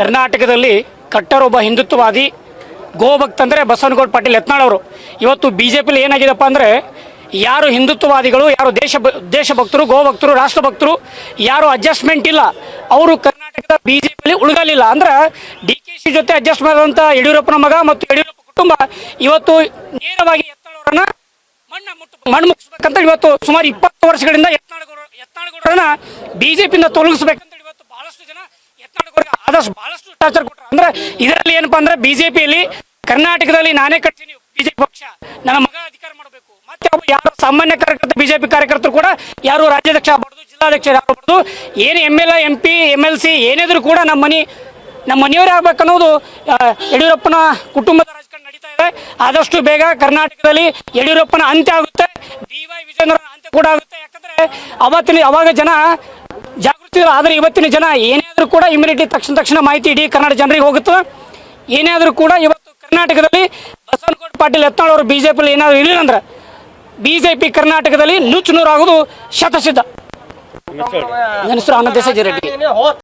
ಕರ್ನಾಟಕದಲ್ಲಿ ಕಟ್ಟರ್ ಒಬ್ಬ ಹಿಂದುತ್ವವಾದಿ ಗೋಭಕ್ತ ಅಂದರೆ ಬಸವನಗೌಡ ಪಾಟೀಲ್ ಯತ್ನಾಳ್ ಅವರು. ಇವತ್ತು ಬಿ ಜೆ ಪಿಲಿ ಏನಾಗಿದೆಪ್ಪ ಅಂದರೆ ಯಾರು ಹಿಂದುತ್ವವಾದಿಗಳು, ಯಾರು ದೇಶ ದೇಶಭಕ್ತರು, ಗೋಭಕ್ತರು, ರಾಷ್ಟ್ರಭಕ್ತರು, ಯಾರು ಅಡ್ಜಸ್ಟ್ಮೆಂಟ್ ಇಲ್ಲ. ಅವರು ಕರ್ನಾಟಕದ ಬಿ ಜೆ ಪಿಲಿ ಉಳ್ಗಲಿಲ್ಲ. ಅಂದ್ರೆ ಡಿ ಕೆ ಸಿ ಜೊತೆ ಅಡ್ಜಸ್ಟ್ ಮಾಡಿದಂಥ ಯಡಿಯೂರಪ್ಪನ ಮಗ ಮತ್ತು ಯಡಿಯೂರಪ್ಪ ಕುಟುಂಬ ಇವತ್ತು ನೇರವಾಗಿ ಯತ್ನಾಳವರನ್ನ ಮಣ್ಣು ಮುಟ್ಟು, ಮಣ್ಣು ಮುಗಿಸ್ಬೇಕಂತ ಇವತ್ತು ಸುಮಾರು ಇಪ್ಪತ್ತು ವರ್ಷಗಳಿಂದ ಯತ್ನಾಳಗೌಡ ಯತ್ನಾಳಗೌಡರನ್ನ ಬಿಜೆಪಿಯಿಂದ ತೊಲಗಿಸ್ಬೇಕಂತ ಇವತ್ತು ಬಹಳಷ್ಟು ಜನ ಯತ್ನಾಳಗೌಡರಿಗೆ ಆದಷ್ಟು ಬಹಳಷ್ಟು ಟಾರ್ಚರ್ ಕೊಟ್ಟರು ಅಂದ್ರೆ ಇದರಲ್ಲಿ ಏನಪ್ಪಾ ಅಂದ್ರೆ ಬಿಜೆಪಿಯಲ್ಲಿ ಕರ್ನಾಟಕದಲ್ಲಿ ನಾನೇ ಕಟ್ತೀನಿ, ಬಿಜೆಪಿ ಪಕ್ಷ. ನನ್ನ ಮಗ ಅಧಿಕಾರ ಮಾಡಬೇಕು. ಮತ್ತೆ ಯಾರು ಸಾಮಾನ್ಯ ಕಾರ್ಯಕರ್ತ, ಬಿಜೆಪಿ ಕಾರ್ಯಕರ್ತರು ಕೂಡ ಯಾರು ರಾಜ್ಯಾಧ್ಯಕ್ಷ ಆಗ್ಬಾರ್ದು ಜಿಲ್ಲಾಧ್ಯಕ್ಷ ಆಗ್ಬಾರ್ದು, ಏನು M L M P M L C ಏನಿದ್ರು ಕೂಡ ನಮ್ಮ ಮನೆ, ನಮ್ಮ ಮನೆಯವರೇ ಆಗ್ಬೇಕನ್ನೋದು ಯಡಿಯೂರಪ್ಪನ ಕುಟುಂಬದ ರಾಜಕಾರಣ ನಡೀತಾ ಇದೆ. ಆದಷ್ಟು ಬೇಗ ಕರ್ನಾಟಕದಲ್ಲಿ ಯಡಿಯೂರಪ್ಪನ ಅಂತ್ಯ ಆಗುತ್ತೆ. ಡಿ ವೈ ವಿಜೇಂದ್ರನ ಅಂತ್ಯ ಕೂಡ ಆಗುತ್ತೆ. ಯಾಕಂದ್ರೆ ಅವತ್ತಿನ, ಅವಾಗ ಜನ ಆದರೆ ಇವತ್ತಿನ ಜನ ಏನೇ ಕೂಡ ಇಮ್ಯುನಿಟಿ ತಕ್ಷಣ ತಕ್ಷಣ ಮಾಹಿತಿ ಇಡೀ ಕನ್ನಡ ಜನರಿಗೆ ಹೋಗುತ್ತೆ. ಏನೇ ಕೂಡ ಇವತ್ತು ಕರ್ನಾಟಕದಲ್ಲಿ ಬಸವನಗೌಡ ಪಾಟೀಲ್ ಯತ್ನಾಳ್ ಅವರು ಬಿಜೆಪಿ ಏನಾದರೂ ಇರಲಿಲ್ಲ ಅಂದ್ರೆ ಬಿಜೆಪಿ ಕರ್ನಾಟಕದಲ್ಲಿ ನುಚ್ಚು ನೂರಾಗೋದು ಶತಸಿದ್ಧ. ನನ್ನ ಹೆಸರು ರೆಡ್ಡಿ.